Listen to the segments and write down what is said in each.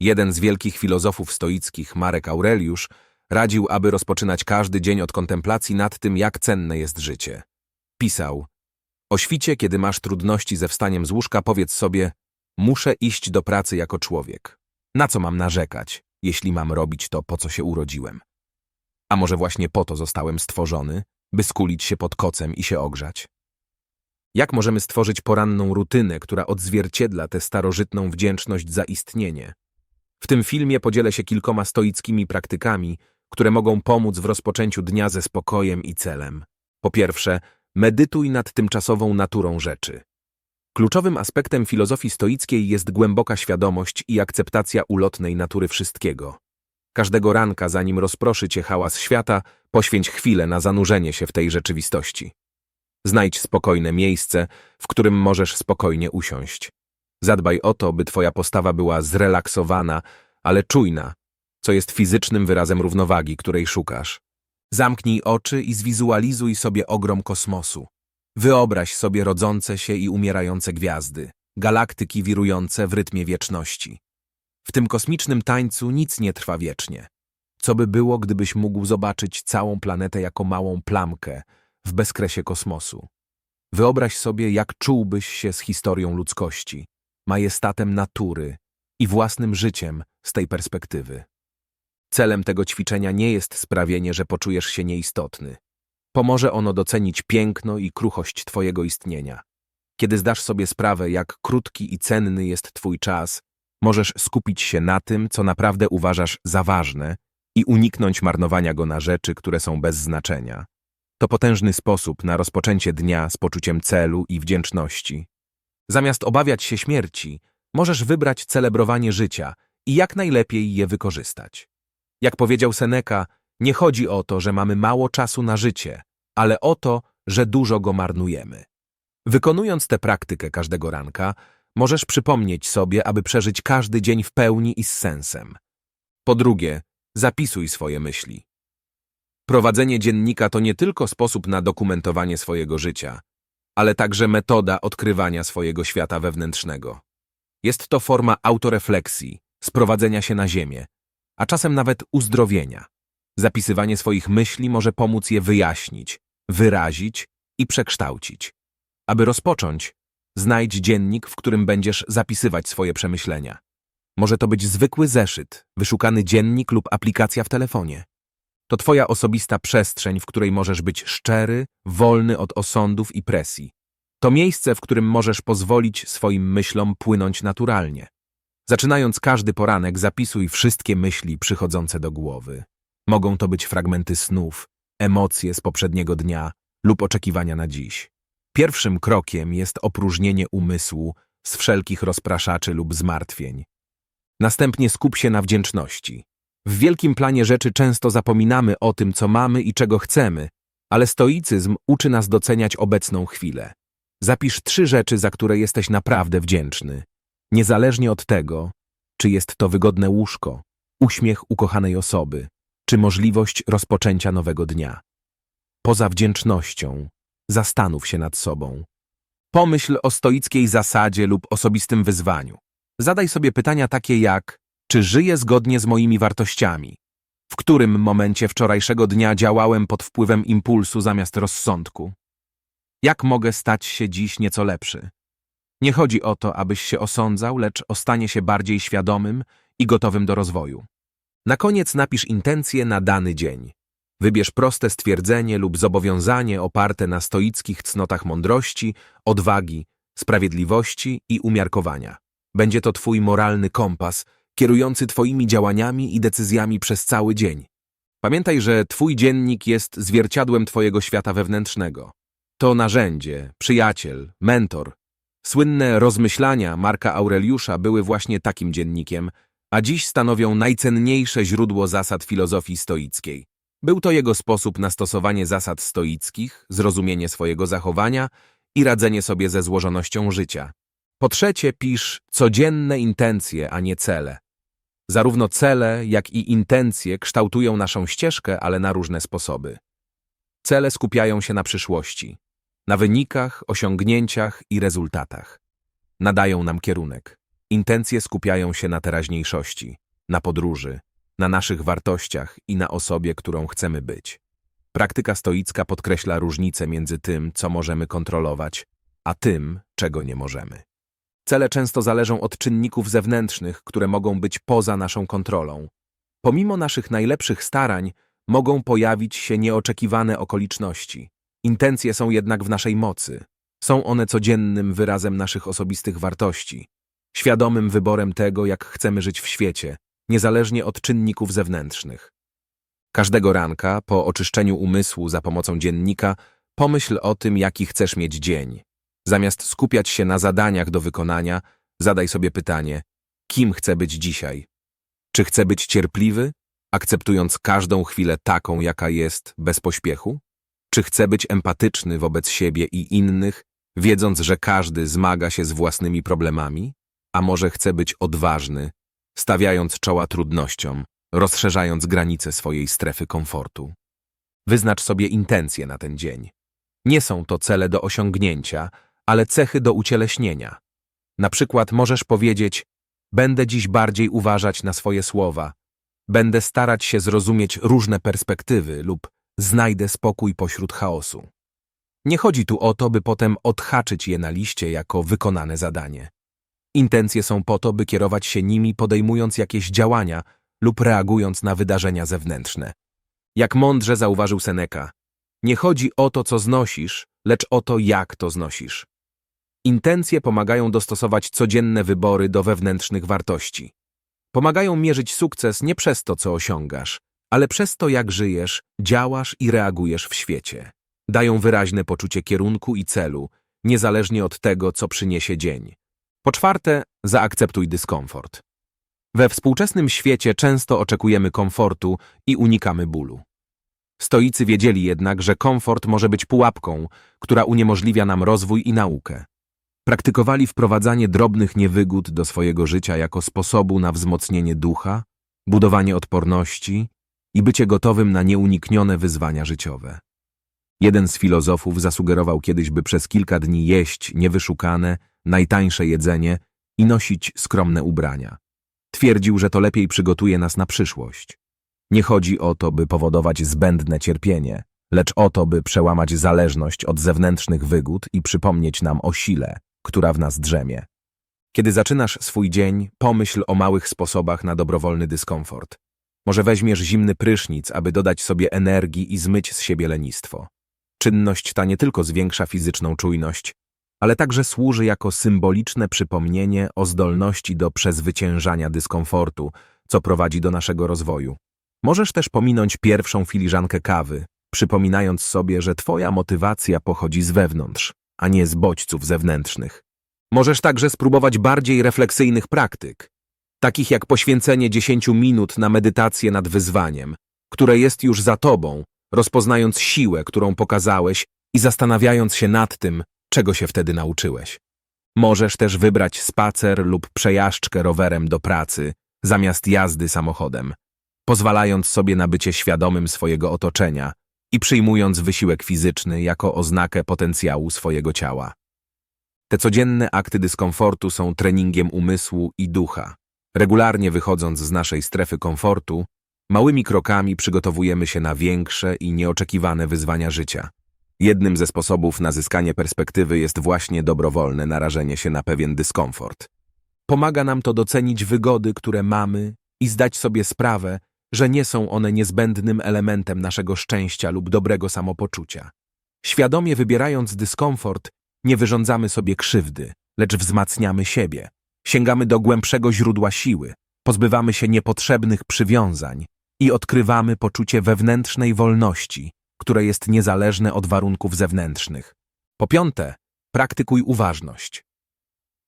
Jeden z wielkich filozofów stoickich, Marek Aureliusz, radził, aby rozpoczynać każdy dzień od kontemplacji nad tym, jak cenne jest życie. Pisał: O świcie, kiedy masz trudności ze wstaniem z łóżka, powiedz sobie: Muszę iść do pracy jako człowiek. Na co mam narzekać, jeśli mam robić to, po co się urodziłem? A może właśnie po to zostałem stworzony, by skulić się pod kocem i się ogrzać? Jak możemy stworzyć poranną rutynę, która odzwierciedla tę starożytną wdzięczność za istnienie? W tym filmie podzielę się kilkoma stoickimi praktykami, które mogą pomóc w rozpoczęciu dnia ze spokojem i celem. Po pierwsze, medytuj nad tymczasową naturą rzeczy. Kluczowym aspektem filozofii stoickiej jest głęboka świadomość i akceptacja ulotnej natury wszystkiego. Każdego ranka, zanim rozproszy cię hałas świata, poświęć chwilę na zanurzenie się w tej rzeczywistości. Znajdź spokojne miejsce, w którym możesz spokojnie usiąść. Zadbaj o to, by twoja postawa była zrelaksowana, ale czujna, co jest fizycznym wyrazem równowagi, której szukasz. Zamknij oczy i zwizualizuj sobie ogrom kosmosu. Wyobraź sobie rodzące się i umierające gwiazdy, galaktyki wirujące w rytmie wieczności. W tym kosmicznym tańcu nic nie trwa wiecznie. Co by było, gdybyś mógł zobaczyć całą planetę jako małą plamkę w bezkresie kosmosu? Wyobraź sobie, jak czułbyś się z historią ludzkości, majestatem natury i własnym życiem z tej perspektywy. Celem tego ćwiczenia nie jest sprawienie, że poczujesz się nieistotny. Pomoże ono docenić piękno i kruchość Twojego istnienia. Kiedy zdasz sobie sprawę, jak krótki i cenny jest Twój czas, możesz skupić się na tym, co naprawdę uważasz za ważne i uniknąć marnowania go na rzeczy, które są bez znaczenia. To potężny sposób na rozpoczęcie dnia z poczuciem celu i wdzięczności. Zamiast obawiać się śmierci, możesz wybrać celebrowanie życia i jak najlepiej je wykorzystać. Jak powiedział Seneca, nie chodzi o to, że mamy mało czasu na życie, ale o to, że dużo go marnujemy. Wykonując tę praktykę każdego ranka, możesz przypomnieć sobie, aby przeżyć każdy dzień w pełni i z sensem. Po drugie, zapisuj swoje myśli. Prowadzenie dziennika to nie tylko sposób na dokumentowanie swojego życia, ale także metoda odkrywania swojego świata wewnętrznego. Jest to forma autorefleksji, sprowadzenia się na ziemię, a czasem nawet uzdrowienia. Zapisywanie swoich myśli może pomóc je wyjaśnić, wyrazić i przekształcić. Aby rozpocząć, znajdź dziennik, w którym będziesz zapisywać swoje przemyślenia. Może to być zwykły zeszyt, wyszukany dziennik lub aplikacja w telefonie. To twoja osobista przestrzeń, w której możesz być szczery, wolny od osądów i presji. To miejsce, w którym możesz pozwolić swoim myślom płynąć naturalnie. Zaczynając każdy poranek, zapisuj wszystkie myśli przychodzące do głowy. Mogą to być fragmenty snów, emocje z poprzedniego dnia lub oczekiwania na dziś. Pierwszym krokiem jest opróżnienie umysłu z wszelkich rozpraszaczy lub zmartwień. Następnie skup się na wdzięczności. W wielkim planie rzeczy często zapominamy o tym, co mamy i czego chcemy, ale stoicyzm uczy nas doceniać obecną chwilę. Zapisz trzy rzeczy, za które jesteś naprawdę wdzięczny. Niezależnie od tego, czy jest to wygodne łóżko, uśmiech ukochanej osoby, czy możliwość rozpoczęcia nowego dnia. Poza wdzięcznością, zastanów się nad sobą. Pomyśl o stoickiej zasadzie lub osobistym wyzwaniu. Zadaj sobie pytania takie jak: czy żyję zgodnie z moimi wartościami? W którym momencie wczorajszego dnia działałem pod wpływem impulsu zamiast rozsądku? Jak mogę stać się dziś nieco lepszy? Nie chodzi o to, abyś się osądzał, lecz o stanie się bardziej świadomym i gotowym do rozwoju. Na koniec napisz intencje na dany dzień. Wybierz proste stwierdzenie lub zobowiązanie oparte na stoickich cnotach mądrości, odwagi, sprawiedliwości i umiarkowania. Będzie to twój moralny kompas, kierujący twoimi działaniami i decyzjami przez cały dzień. Pamiętaj, że twój dziennik jest zwierciadłem twojego świata wewnętrznego. To narzędzie, przyjaciel, mentor. Słynne rozmyślania Marka Aureliusza były właśnie takim dziennikiem, a dziś stanowią najcenniejsze źródło zasad filozofii stoickiej. Był to jego sposób na stosowanie zasad stoickich, zrozumienie swojego zachowania i radzenie sobie ze złożonością życia. Po trzecie, pisz codzienne intencje, a nie cele. Zarówno cele, jak i intencje kształtują naszą ścieżkę, ale na różne sposoby. Cele skupiają się na przyszłości, na wynikach, osiągnięciach i rezultatach. Nadają nam kierunek. Intencje skupiają się na teraźniejszości, na podróży, na naszych wartościach i na osobie, którą chcemy być. Praktyka stoicka podkreśla różnicę między tym, co możemy kontrolować, a tym, czego nie możemy. Cele często zależą od czynników zewnętrznych, które mogą być poza naszą kontrolą. Pomimo naszych najlepszych starań, mogą pojawić się nieoczekiwane okoliczności. Intencje są jednak w naszej mocy. Są one codziennym wyrazem naszych osobistych wartości, świadomym wyborem tego, jak chcemy żyć w świecie, niezależnie od czynników zewnętrznych. Każdego ranka, po oczyszczeniu umysłu za pomocą dziennika, pomyśl o tym, jaki chcesz mieć dzień. Zamiast skupiać się na zadaniach do wykonania, zadaj sobie pytanie: kim chcę być dzisiaj? Czy chcę być cierpliwy, akceptując każdą chwilę taką, jaka jest, bez pośpiechu? Czy chcę być empatyczny wobec siebie i innych, wiedząc, że każdy zmaga się z własnymi problemami? A może chcę być odważny, stawiając czoła trudnościom, rozszerzając granice swojej strefy komfortu? Wyznacz sobie intencje na ten dzień. Nie są to cele do osiągnięcia, ale cechy do ucieleśnienia. Na przykład możesz powiedzieć: Będę dziś bardziej uważać na swoje słowa, będę starać się zrozumieć różne perspektywy lub znajdę spokój pośród chaosu. Nie chodzi tu o to, by potem odhaczyć je na liście jako wykonane zadanie. Intencje są po to, by kierować się nimi podejmując jakieś działania lub reagując na wydarzenia zewnętrzne. Jak mądrze zauważył Seneca, nie chodzi o to, co znosisz, lecz o to, jak to znosisz. Intencje pomagają dostosować codzienne wybory do wewnętrznych wartości. Pomagają mierzyć sukces nie przez to, co osiągasz, ale przez to, jak żyjesz, działasz i reagujesz w świecie. Dają wyraźne poczucie kierunku i celu, niezależnie od tego, co przyniesie dzień. Po czwarte, zaakceptuj dyskomfort. We współczesnym świecie często oczekujemy komfortu i unikamy bólu. Stoicy wiedzieli jednak, że komfort może być pułapką, która uniemożliwia nam rozwój i naukę. Praktykowali wprowadzanie drobnych niewygód do swojego życia jako sposobu na wzmocnienie ducha, budowanie odporności i bycie gotowym na nieuniknione wyzwania życiowe. Jeden z filozofów zasugerował kiedyś, by przez kilka dni jeść niewyszukane, najtańsze jedzenie i nosić skromne ubrania. Twierdził, że to lepiej przygotuje nas na przyszłość. Nie chodzi o to, by powodować zbędne cierpienie, lecz o to, by przełamać zależność od zewnętrznych wygód i przypomnieć nam o sile, która w nas drzemie. Kiedy zaczynasz swój dzień, pomyśl o małych sposobach na dobrowolny dyskomfort. Może weźmiesz zimny prysznic, aby dodać sobie energii i zmyć z siebie lenistwo. Czynność ta nie tylko zwiększa fizyczną czujność, ale także służy jako symboliczne przypomnienie o zdolności do przezwyciężania dyskomfortu, co prowadzi do naszego rozwoju. Możesz też pominąć pierwszą filiżankę kawy, przypominając sobie, że twoja motywacja pochodzi z wewnątrz, a nie z bodźców zewnętrznych. Możesz także spróbować bardziej refleksyjnych praktyk, takich jak poświęcenie 10 minut na medytację nad wyzwaniem, które jest już za tobą, rozpoznając siłę, którą pokazałeś i zastanawiając się nad tym, czego się wtedy nauczyłeś. Możesz też wybrać spacer lub przejażdżkę rowerem do pracy zamiast jazdy samochodem, pozwalając sobie na bycie świadomym swojego otoczenia i przyjmując wysiłek fizyczny jako oznakę potencjału swojego ciała. Te codzienne akty dyskomfortu są treningiem umysłu i ducha. Regularnie wychodząc z naszej strefy komfortu, małymi krokami przygotowujemy się na większe i nieoczekiwane wyzwania życia. Jednym ze sposobów na zyskanie perspektywy jest właśnie dobrowolne narażenie się na pewien dyskomfort. Pomaga nam to docenić wygody, które mamy i zdać sobie sprawę, że nie są one niezbędnym elementem naszego szczęścia lub dobrego samopoczucia. Świadomie wybierając dyskomfort, nie wyrządzamy sobie krzywdy, lecz wzmacniamy siebie. Sięgamy do głębszego źródła siły, pozbywamy się niepotrzebnych przywiązań i odkrywamy poczucie wewnętrznej wolności, które jest niezależne od warunków zewnętrznych. Po piąte, praktykuj uważność.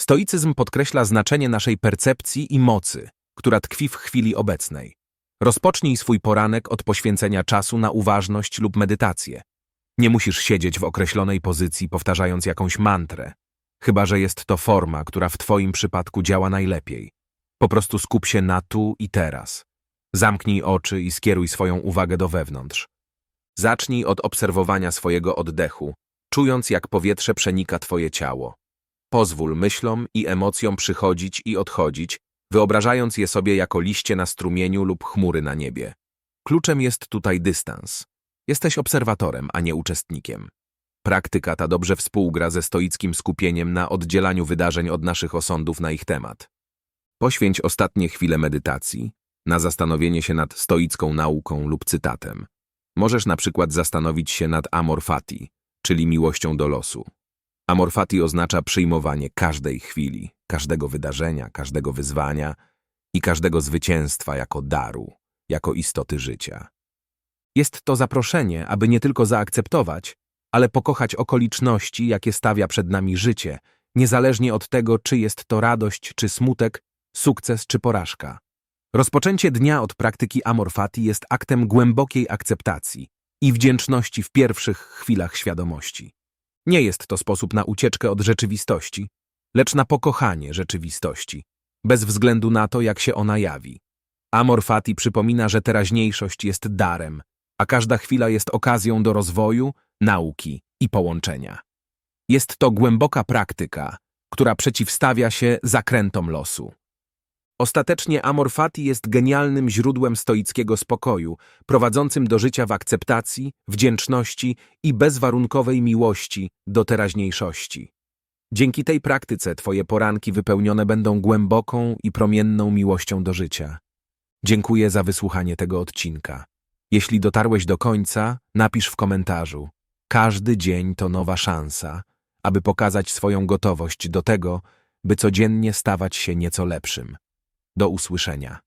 Stoicyzm podkreśla znaczenie naszej percepcji i mocy, która tkwi w chwili obecnej. Rozpocznij swój poranek od poświęcenia czasu na uważność lub medytację. Nie musisz siedzieć w określonej pozycji, powtarzając jakąś mantrę, chyba że jest to forma, która w Twoim przypadku działa najlepiej. Po prostu skup się na tu i teraz. Zamknij oczy i skieruj swoją uwagę do wewnątrz. Zacznij od obserwowania swojego oddechu, czując jak powietrze przenika Twoje ciało. Pozwól myślom i emocjom przychodzić i odchodzić, wyobrażając je sobie jako liście na strumieniu lub chmury na niebie. Kluczem jest tutaj dystans. Jesteś obserwatorem, a nie uczestnikiem. Praktyka ta dobrze współgra ze stoickim skupieniem na oddzielaniu wydarzeń od naszych osądów na ich temat. Poświęć ostatnie chwile medytacji, na zastanowienie się nad stoicką nauką lub cytatem. Możesz na przykład zastanowić się nad amor fati, czyli miłością do losu. Amor fati oznacza przyjmowanie każdej chwili, każdego wydarzenia, każdego wyzwania i każdego zwycięstwa jako daru, jako istoty życia. Jest to zaproszenie, aby nie tylko zaakceptować, ale pokochać okoliczności, jakie stawia przed nami życie, niezależnie od tego, czy jest to radość, czy smutek, sukces, czy porażka. Rozpoczęcie dnia od praktyki Amor Fati jest aktem głębokiej akceptacji i wdzięczności w pierwszych chwilach świadomości. Nie jest to sposób na ucieczkę od rzeczywistości, lecz na pokochanie rzeczywistości, bez względu na to, jak się ona jawi. Amor Fati przypomina, że teraźniejszość jest darem, a każda chwila jest okazją do rozwoju, nauki i połączenia. Jest to głęboka praktyka, która przeciwstawia się zakrętom losu. Ostatecznie Amor Fati jest genialnym źródłem stoickiego spokoju, prowadzącym do życia w akceptacji, wdzięczności i bezwarunkowej miłości do teraźniejszości. Dzięki tej praktyce twoje poranki wypełnione będą głęboką i promienną miłością do życia. Dziękuję za wysłuchanie tego odcinka. Jeśli dotarłeś do końca, napisz w komentarzu. Każdy dzień to nowa szansa, aby pokazać swoją gotowość do tego, by codziennie stawać się nieco lepszym. Do usłyszenia.